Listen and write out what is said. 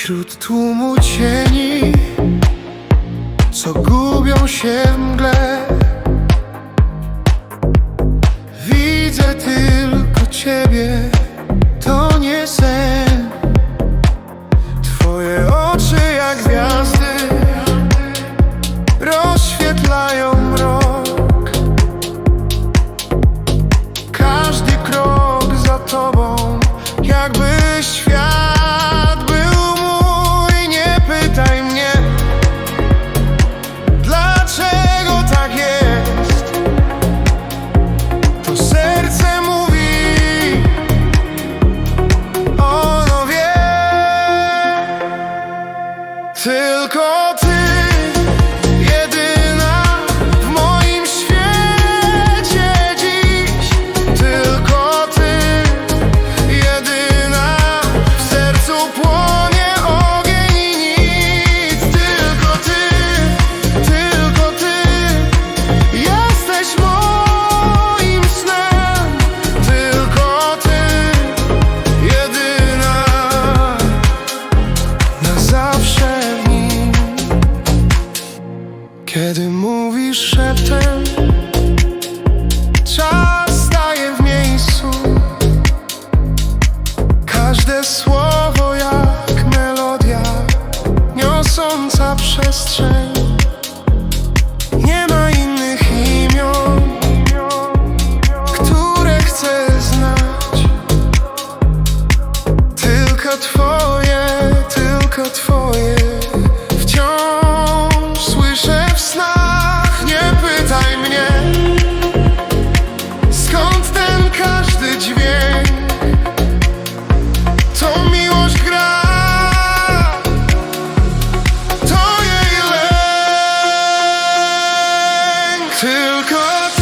Wśród tłumu cieni Co gubią się w mgle. Widzę tylko Ciebie To nie sen. Twoje oczy jak gwiazdy Rozświetlają mrok. Każdy krok za Tobą Jakby Tylko Ty Kiedy mówisz szeptem Czas staje w miejscu Każde słowo jak melodia Niosąca przestrzeń. Nie ma innych imion Które chcę znać. Tylko Twoje, tylko Twoje till